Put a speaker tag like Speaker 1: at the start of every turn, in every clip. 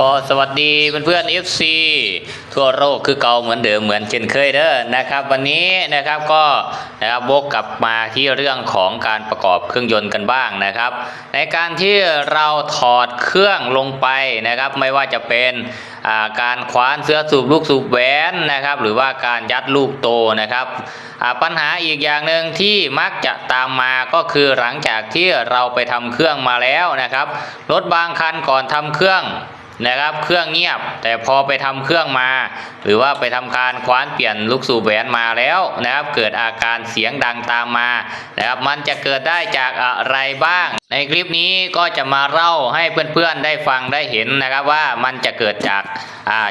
Speaker 1: ก็สวัสดีเพื่อนๆ FC ทั่วโลกคือเก่าเหมือนเดิมเหมือนเช่นเคยเด้อนะครับ วันนี้นะครับก็นะครับวกกลับมาที่เรื่องของการประกอบเครื่องยนต์กันบ้างนะครับ ในการที่เราถอดเครื่องลงไปนะครับ ไม่ว่าจะเป็นาการคว้านเสื้อสูบลูกสูบแหวนนะครับ หรือว่าการยัดลูกโตนะครับปัญหาอีกอย่างหนึ่งที่มักจะตามมาก็คือหลังจากที่เราไปทำเครื่องมาแล้วนะครับรถบางคันก่อนทำเครื่อง นะครับ เครื่องเงียบ แต่พอไปทำเครื่องมา หรือว่าไปทำการคว้านเปลี่ยนลูกสูบแหวนมาแล้วนะครับ เกิดอาการเสียงดังตามมานะครับ มันจะเกิดได้จากอะไรบ้าง ในคลิปนี้ก็จะมาเล่าให้เพื่อนๆได้ฟังได้เห็นนะครับว่ามันจะเกิดจาก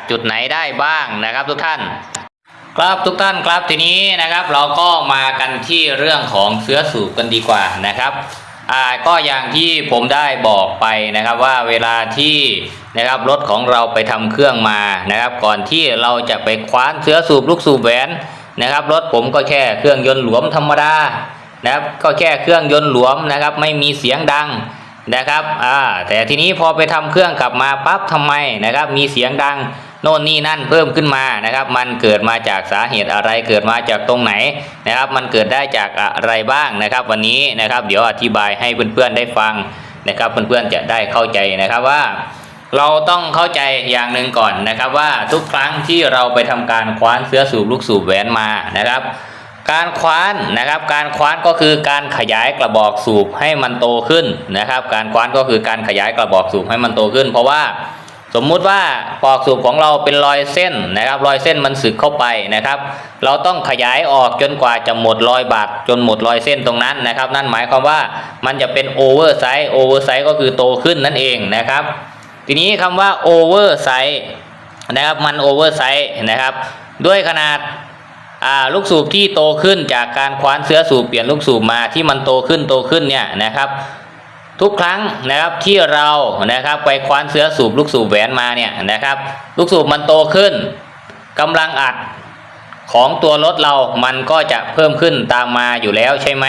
Speaker 1: จุดไหนได้บ้างนะครับทุกท่านครับทุกท่านครับทีนี้นะครับ เราก็มากันที่เรื่องของเสื้อสูบกันดีกว่านะครับ อ่าก็อย่างที่ผมได้บอกไปนะครับว่าเวลาที่นะครับรถของเราไปทำเครื่องมานะครับ ก่อนที่เราจะไปคว้านเสื้อสูบลูกสูบแหวนนะครับ รถผมก็แค่เครื่องยนต์หลวมธรรมดานะครับ ก็แค่เครื่องยนต์หลวมนะครับ ไม่มีเสียงดังนะครับอ่าแต่ทีนี้พอไปทำเครื่องกลับมาปั๊บทำไมนะครับ มีเสียงดัง โน่นนี่นั่นเพิ่มขึ้นมานะครับ มันเกิดมาจากสาเหตุอะไรเกิดมาจากตรงไหนนะครับ มันเกิดได้จากอะไรบ้างนะครับ วันนี้นะครับ เดี๋ยวอธิบายให้เพื่อนๆได้ฟังนะครับ เพื่อนๆจะได้เข้าใจนะครับว่า เราต้องเข้าใจอย่างหนึ่งก่อนนะครับ ว่าทุกครั้งที่เราไปทำการคว้านเสื้อสูบลูกสูบแหวนมานะครับการคว้านนะครับ การคว้านก็คือการขยายกระบอกสูบให้มันโตขึ้นนะครับ การคว้านก็คือการขยายกระบอกสูบให้มันโตขึ้น เพราะว่า สมมุติว่าปอกสูบของเราเป็นรอยเส้นนะครับ รอยเส้นมันสึกเข้าไปนะครับ เราต้องขยายออกจนกว่าจะหมดรอยบาดจนหมดรอยเส้นตรงนั้นนะครับ นั่นหมายความว่ามันจะเป็นโอเวอร์ไซส์โอเวอร์ไซส์ก็คือโตขึ้นนั่นเองนะครับ ทีนี้คำว่าโอเวอร์ไซส์นะครับมันโอเวอร์ไซส์นะครับ ด้วยขนาดาลูกสูบที่โตขึ้นจากการคว้านเสื้อสูบเปลี่ยนลูกสูบมาที่มันโตขึ้นโตขึ้นเนี่ยนะครับ ทุกครั้งนะครับที่เรานะครับไปคว้านเสื้อสูบลูกสูบแหวนมาเนี่ยนะครับ ลูกสูบมันโตขึ้นกำลังอัดของตัวรถเรามันก็จะเพิ่มขึ้นตามมาอยู่แล้วใช่ไหม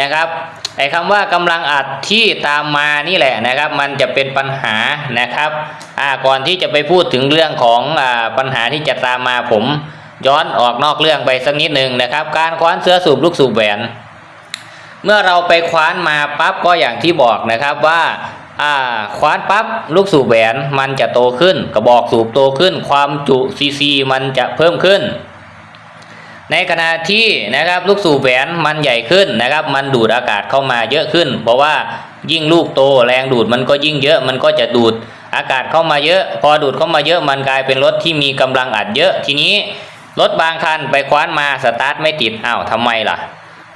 Speaker 1: นะครับไอ้คำว่ากำลังอัดที่ตามมานี่แหละนะครับ มันจะเป็นปัญหานะครับอ่าก่อนที่จะไปพูดถึงเรื่องของอ่าปัญหาที่จะตามมาผมย้อนออกนอกเรื่องไปสักนิดหนึ่งนะครับ การคว้านเสื้อสูบลูกสูบแหวน เมื่อเราไปคว้านมาปั๊บก็อย่างที่บอกนะครับว่าอ่าคว้านปั๊บลูกสูบแหวนมันจะโตขึ้น กระบอกสูบโตขึ้น ความจุซีซีมันจะเพิ่มขึ้น ในขณะที่นะครับลูกสูบแหวนมันใหญ่ขึ้นนะครับ มันดูดอากาศเข้ามาเยอะขึ้น เพราะว่ายิ่งลูกโตแรงดูดมันก็ยิ่งเยอะมันก็จะดูดอากาศเข้ามาเยอะ พอดูดเข้ามาเยอะมันกลายเป็นรถที่มีกำลังอัดเยอะทีนี้รถบางคันไปคว้านมาสตาร์ทไม่ติดอ้าวทำไมล่ะ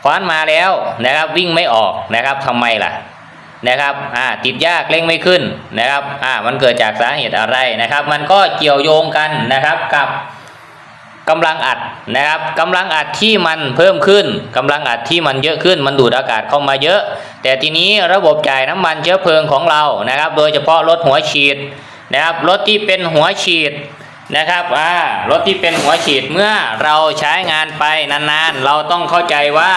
Speaker 1: คว้านมาแล้วนะครับวิ่งไม่ออกนะครับทำไมล่ะนะครับอ่าติดยากเร่งไม่ขึ้นนะครับอ่ามันเกิดจากสาเหตุอะไรนะครับ มันก็เกี่ยวโยงกันนะครับกับกำลังอัดนะครับกำลังอัดที่มันเพิ่มขึ้นกำลังอัดที่มันเยอะขึ้น มันดูดอากาศเข้ามาเยอะ แต่ทีนี้ระบบจ่ายน้ำมันเชื้อเพลิงของเรานะครับ โดยเฉพาะรถหัวฉีดนะครับรถที่เป็นหัวฉีด นะครับอ่ารถที่เป็นหัวฉีดเมื่อเราใช้งานไปนานๆ เราต้องเข้าใจว่า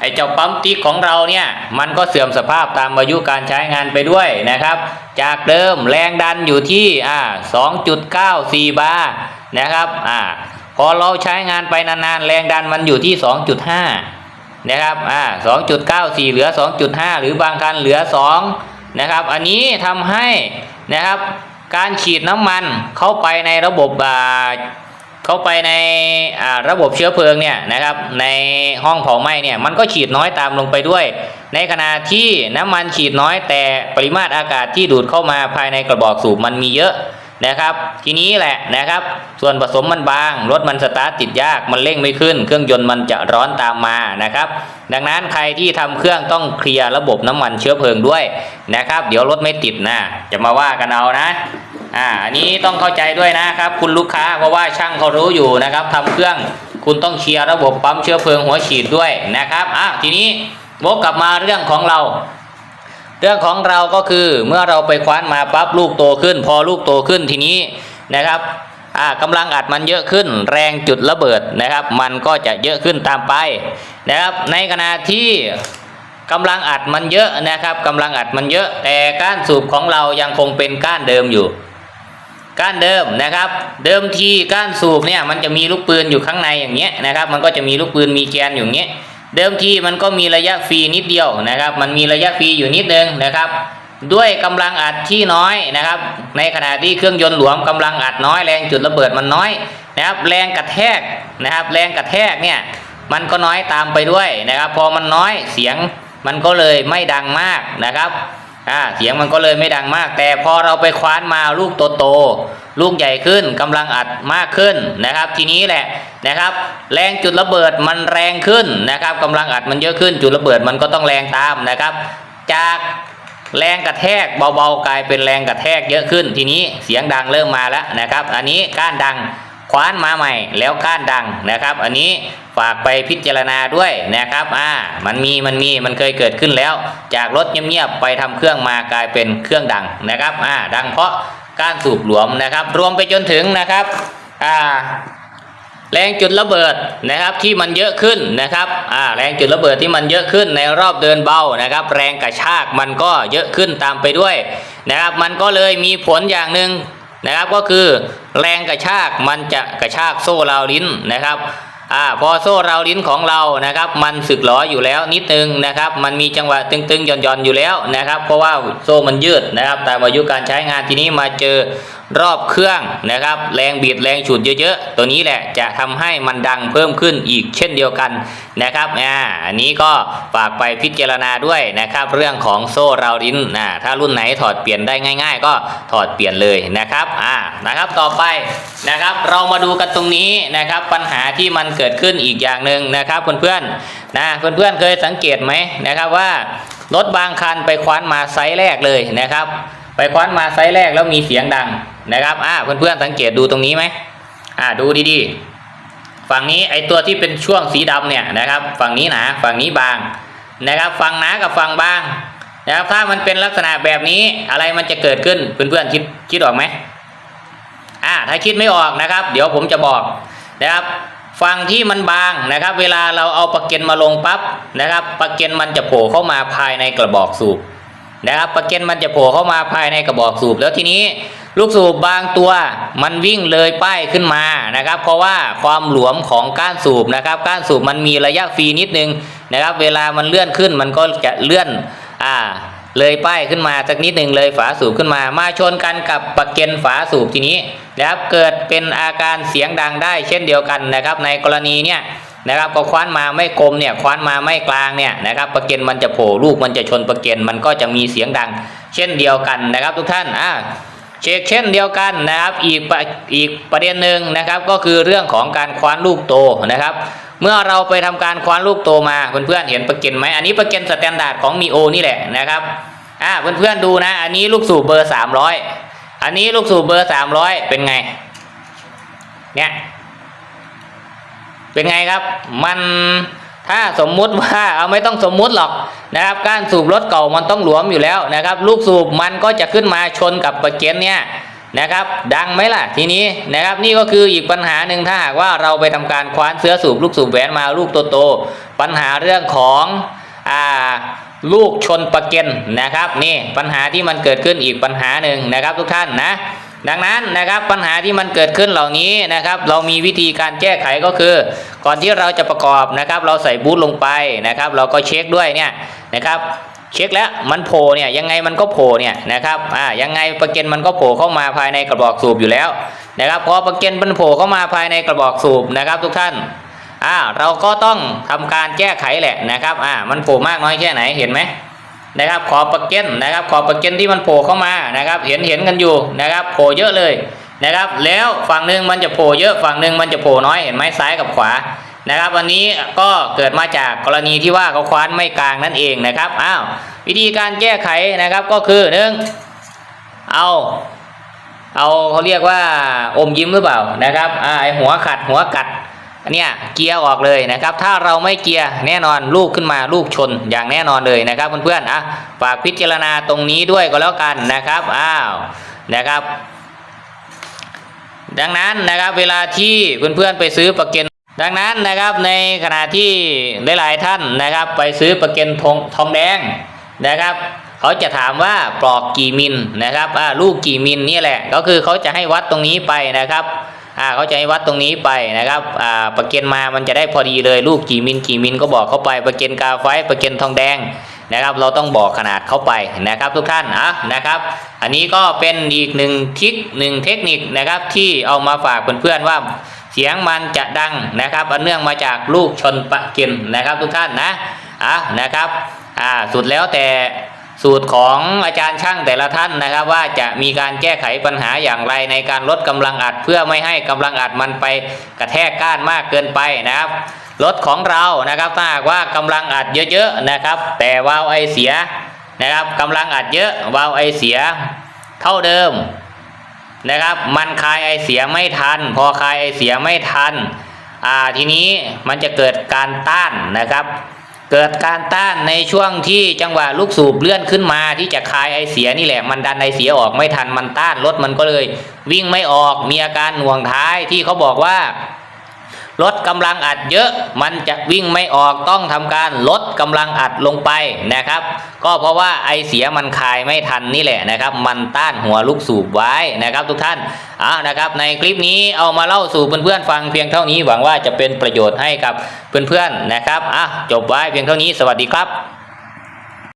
Speaker 1: ไอ้เจ้าปั๊มติ๊กของเราเนี่ยมันก็เสื่อมสภาพตามอายุการใช้งานไปด้วยนะครับ จากเดิมแรงดันอยู่ที่อ่า2.94 บาร์นะครับอ่าพอเราใช้งานไปนานๆ แรงดันมันอยู่ที่ 2.5 นะครับอ่า2.94 เหลือ 2.5 หรือบางคันเหลือ 2 นะครับ อันนี้ทำให้นะครับ การฉีดน้ำมันเข้าไปในระบบเข้าไปในระบบเชื้อเพลิงเนี่ยนะครับในห้องเผาไหม้เนี่ยมันก็ฉีดน้อยตามลงไปด้วย ในขณะที่น้ำมันฉีดน้อยแต่ปริมาตรอากาศที่ดูดเข้ามาภายในกระบอกสูบมันมีเยอะ นะครับ ทีนี้แหละนะครับ ส่วนผสมมันบาง รถมันสตาร์ทติดยาก มันเร่งไม่ขึ้น เครื่องยนต์มันจะร้อนตามมานะครับ ดังนั้นใครที่ทำเครื่องต้องเคลียร์ระบบน้ำมันเชื้อเพลิงด้วยนะครับ เดี๋ยวรถไม่ติดนะ จะมาว่ากันเอานะอ่าอันนี้ต้องเข้าใจด้วยนะครับ คุณลูกค้าเพราะว่าช่างเขารู้อยู่นะครับทำเครื่องคุณต้องเคลียร์ระบบปั๊มเชื้อเพลิงหัวฉีดด้วยนะครับอะทีนี้วกกลับมาเรื่องของเรา เรื่องของเราก็คือเมื่อเราไปคว้านมาปั๊บลูกโตขึ้น พอลูกโตขึ้นทีนี้นะครับอ่ากำลังอัดมันเยอะขึ้น แรงจุดระเบิดนะครับ มันก็จะเยอะขึ้นตามไปนะครับ ในขณะที่กำลังอัดมันเยอะนะครับกำลังอัดมันเยอะ แต่ก้านสูบของเรายังคงเป็นก้านเดิมอยู่ ก้านเดิมนะครับ เดิมทีก้านสูบเนี่ยมันจะมีลูกปืนอยู่ข้างในอย่างเงี้ยนะครับ มันก็จะมีลูกปืนมีแกนอยู่อย่างเงี้ย เดิมทีมันก็มีระยะฟรีนิดเดียวนะครับ มันมีระยะฟรีอยู่นิดนึงนะครับ ด้วยกำลังอัดที่น้อยนะครับ ในขณะที่เครื่องยนต์หลวมกำลังอัดน้อยแรงจุดระเบิดมันน้อยนะครับแรงกระแทกนะครับ แรงกระแทกเนี่ยมันก็น้อยตามไปด้วยนะครับ พอมันน้อยเสียงมันก็เลยไม่ดังมากนะครับ อ่าเสียงมันก็เลยไม่ดังมาก แต่พอเราไปคว้านมาลูกโตๆลูกใหญ่ขึ้นกำลังอัดมากขึ้นนะครับ ทีนี้แหละนะครับ แรงจุดระเบิดมันแรงขึ้นนะครับกำลังอัดมันเยอะขึ้นจุดระเบิดมันก็ต้องแรงตามนะครับ จากแรงกระแทกเบาๆกลายเป็นแรงกระแทกเยอะขึ้น ทีนี้เสียงดังเริ่มมาแล้วนะครับ อันนี้ก้านดัง คว้านมาใหม่แล้วก้านดังนะครับ อันนี้ฝากไปพิจารณาด้วยนะครับอ่ามันมีมันมีมันเคยเกิดขึ้นแล้ว จากรถเงียบๆไปทำเครื่องมากลายเป็นเครื่องดังนะครับอ่าดังเพราะก้านสูบหลวมนะครับ รวมไปจนถึงนะครับอ่าแรงจุดระเบิดนะครับที่มันเยอะขึ้นนะครับอ่าแรงจุดระเบิดที่มันเยอะขึ้นในรอบเดินเบานะครับ แรงกระชากมันก็เยอะขึ้นตามไปด้วยนะครับ มันก็เลยมีผลอย่างหนึ่งนะครับก็คือ แรงกระชากมันจะกระชากโซ่ราวลิ้นนะครับอ่าพอโซ่ราวลิ้นของเรานะครับ มันสึกหลออยู่แล้วนิดนึงนะครับ มันมีจังหวะตึงๆหย่อนๆอยู่แล้วนะครับ เพราะว่าโซ่มันยืดนะครับตามอายุการใช้งานทีนี้มาเจอ รอบเครื่องนะครับ แรงบีดแรงฉุดเยอะๆ ตัวนี้แหละจะทำให้มันดังเพิ่มขึ้นอีกเช่นเดียวกันนะครับอ่าอันนี้ก็ฝากไปพิจารณาด้วยนะครับ เรื่องของโซ่ราลิ้นนะถ้ารุ่นไหนถอดเปลี่ยนได้ง่าย ๆ ก็ถอดเปลี่ยนเลยนะครับอ่านะครับต่อไปนะครับ เรามาดูกันตรงนี้นะครับ ปัญหาที่มันเกิดขึ้นอีกอย่างหนึ่งนะครับเพื่อนๆนะเพื่อนๆเคยสังเกตไหมนะครับว่ารถบางคันไปคว้านมาไซส์แรกเลยนะครับ ไปคว้านมาไซส์แรกแล้วมีเสียงดัง นะครับอ่าเพื่อนๆสังเกตดูตรงนี้ไหมอ่าดูดีๆ ฝั่งนี้ไอตัวที่เป็นช่วงสีดำเนี่ยนะครับ ฝั่งนี้หนาฝั่งนี้บางนะครับ ฝั่งหนากับฝั่งบางนะครับถ้ามันเป็นลักษณะแบบนี้อะไรมันจะเกิดขึ้นเพื่อนๆคิดคิดออกไหมอ่าถ้าคิดไม่ออกนะครับ เดี๋ยวผมจะบอกนะครับฝั่งที่มันบางนะครับ เวลาเราเอาปลั๊กเกนมาลงปั๊บนะครับปลั๊กเกนมันจะโผล่เข้ามาภายในกระบอกสูบ นะครับปลั๊กเกนมันจะโผล่เข้ามาภายในกระบอกสูบ แล้วทีนี้ลูกสูบบางตัวมันวิ่งเลยป้ายขึ้นมานะครับ เพราะว่าความหลวมของก้านสูบนะครับก้านสูบมันมีระยะฟรีนิดนึงนะครับ เวลามันเลื่อนขึ้นมันก็จะเลื่อนอ่าเลยป้ายขึ้นมาสักนิดหนึ่งเลยฝาสูบขึ้นมา มาชนกันกับปลั๊กเกนฝาสูบทีนี้นะครับเกิดเป็นอาการเสียงดังได้เช่นเดียวกันนะครับ ในกรณีเนี่ย นะครับก็คว้านมาไม่กลมเนี่ยคว้านมาไม่กลางเนี่ยนะครับประเก็นมันจะโผล่ลูกมันจะชนประเก็นมันก็จะมีเสียงดัง เช่นเดียวกันนะครับ ทุกท่านอ่าเช็คเช่นเดียวกันนะครับอีกประอีกประเด็นหนึ่งนะครับ ก็คือเรื่องของการคว้านลูกโตนะครับ เมื่อเราไปทำการคว้านลูกโตมาเพื่อนๆเห็นประเก็นไหมอันนี้ประเก็นสแตนดาร์ดของมีโอนี่แหละนะครับอ่าเพื่อนๆดูนะ อันนี้ลูกสูบเบอร์สามร้อยอันนี้ลูกสูบเบอร์สามร้อยเป็นไง เนี่ย เป็นไงครับ มันถ้าสมมุติว่าเอาไม่ต้องสมมุติหรอกนะครับการสูบรถเก่ามันต้องหลวมอยู่แล้วนะครับ ลูกสูบมันก็จะขึ้นมาชนกับประเก็นเนี่ยนะครับ ดังไหมล่ะทีนี้นะครับนี่ก็คืออีกปัญหาหนึ่งถ้าหากว่าเราไปทำการคว้านเสื้อสูบลูกสูบแหวนมาลูกโตๆปัญหาเรื่องของอ่าลูกชนประเก็นนะครับนี่ปัญหาที่มันเกิดขึ้นอีกปัญหาหนึ่งนะครับทุกท่านนะ ดังนั้นนะครับปัญหาที่มันเกิดขึ้นเหล่านี้นะครับ เรามีวิธีการแก้ไขก็คือ ก่อนที่เราจะประกอบนะครับ เราใส่บูทลงไปนะครับ เราก็เช็คด้วยเนี่ยนะครับเช็คแล้วมันโผล่เนี่ยยังไงมันก็โผล่เนี่ยนะครับอ่ายังไงประเก็นมันก็โผล่เข้ามาภายในกระบอกสูบอยู่แล้วนะครับพอประเก็นมันโผล่เข้ามาภายในกระบอกสูบนะครับ ทุกท่านอ่าเราก็ต้องทำการแก้ไขแหละนะครับอ่ามันโผล่มากน้อยแค่ไหนเห็นไหม นะครับ ขอบประเก็นนะครับ ขอบประเก็นที่มันโผล่เข้ามานะครับ เห็นเห็นกันอยู่นะครับ โผล่เยอะเลยนะครับ แล้วฝั่งหนึ่งมันจะโผล่เยอะฝั่งหนึ่งมันจะโผล่น้อยเห็นไหมซ้ายกับขวานะครับ วันนี้ก็เกิดมาจากกรณีที่ว่าเขาคว้านไม่กลางนั่นเองนะครับอ้าววิธีการแก้ไขนะครับก็คือหนึ่งเอาเอาเขาเรียกว่าอมยิ้มหรือเปล่านะครับอ่าไอหัวขัดหัวกัด เนี้ยเกียร์ออกเลยนะครับ ถ้าเราไม่เกียร์แน่นอนลูกขึ้นมาลูกชนอย่างแน่นอนเลยนะครับเพื่อนๆอะฝากพิจารณาตรงนี้ด้วยก็แล้วกันนะครับอ้าวนะครับ ดังนั้นนะครับเวลาที่เพื่อนๆไปซื้อประก็นดังนั้นนะครับในขณะที่หลายๆท่านนะครับ ไปซื้อประก็นทองทองแดงนะครับเขาจะถามว่าปลอกกี่มิลนะครับอ่าลูกกี่มิลนี่แหละ ก็คือเขาจะให้วัดตรงนี้ไปนะครับ อ่าเขาจะให้วัดตรงนี้ไปนะครับอ่าประเก็นมามันจะได้พอดีเลยลูกกี่มิลกี่มิลก็บอกเข้าไปประเก็นกาไฟประเก็นทองแดงนะครับ เราต้องบอกขนาดเข้าไปนะครับ ทุกท่านอะนะครับ อันนี้ก็เป็นอีกหนึ่งทริคหนึ่งเทคนิคนะครับที่เอามาฝากเพื่อนๆว่าเสียงมันจะดังนะครับอันเนื่องมาจากลูกชนประเกินนะครับ ทุกท่านนะอะนะครับอ่าสุดแล้วแต่ สูตรของอาจารย์ช่างแต่ละท่านนะครับ ว่าจะมีการแก้ไขปัญหาอย่างไรในการลดกำลังอัดเพื่อไม่ให้กำลังอัดมันไปกระแทกก้านมากเกินไปนะครับรถของเรานะครับถ้าหากว่ากำลังอัดเยอะๆนะครับ แต่วาล์วไอเสียนะครับกำลังอัดเยอะวาล์วไอเสีย เท่าเดิมนะครับมันคายไอเสียไม่ทัน พอคายไอเสียไม่ทันอ่าทีนี้มันจะเกิดการต้านนะครับ เกิดการต้านในช่วงที่จังหวะลูกสูบเลื่อนขึ้นมาที่จะคายไอเสียนี่แหละ มันดันไอเสียออกไม่ทันมันต้านรถมันก็เลย วิ่งไม่ออกมีอาการหน่วงท้ายที่เขาบอกว่า ลดกำลังอัดเยอะมันจะวิ่งไม่ออกต้องทำการลดกำลังอัดลงไปนะครับ ก็เพราะว่าไอเสียมันคายไม่ทันนี่แหละนะครับ มันต้านหัวลูกสูบไว้นะครับ ทุกท่านอ่านะครับ ในคลิปนี้เอามาเล่าสู่เพื่อนๆฟังเพียงเท่านี้หวังว่าจะเป็นประโยชน์ให้กับเพื่อนๆนะครับอะจบไว้เพียงเท่านี้สวัสดีครับ